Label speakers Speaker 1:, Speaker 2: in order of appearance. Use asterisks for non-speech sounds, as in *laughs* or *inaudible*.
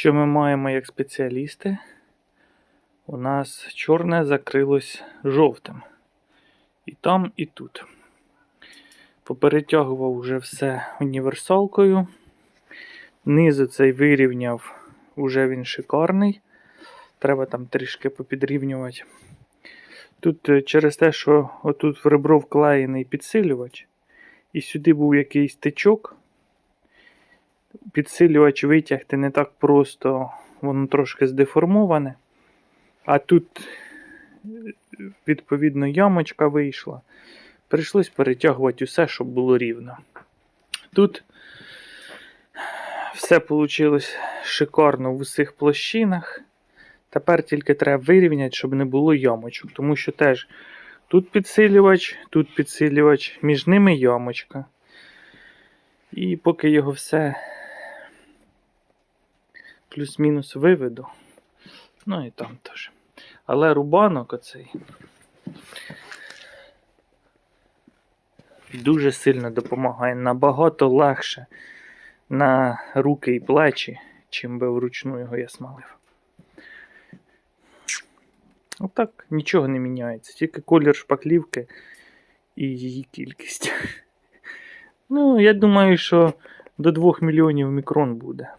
Speaker 1: Що ми маємо як спеціалісти? У нас чорне закрилось жовтим. І там, і тут. Поперетягував вже все універсалкою. Низу цей вирівняв, уже він шикарний. Треба там трішки попідрівнювати. Тут е, через те, що отут в ребро вклеєний підсилювач, і сюди був якийсь тичок. Підсилювач витягти не так просто, воно трошки здеформоване. А тут, відповідно, ямочка вийшла. Прийшлось перетягувати усе, щоб було рівно. Тут все вийшло шикарно в усіх площинах. Тепер тільки треба вирівняти, щоб не було ямочок. Тому що теж тут підсилювач, тут підсилювач, між ними ямочка. І поки його все плюс-мінус виведу. Ну і там теж. Але рубанок оцей дуже сильно допомагає. Набагато легше на руки і плечі, чим би вручну його я смалив. Отак нічого не міняється, тільки колір шпаклівки і її кількість. *laughs* Ну, я думаю, що до 2 мільйонів мікрон буде.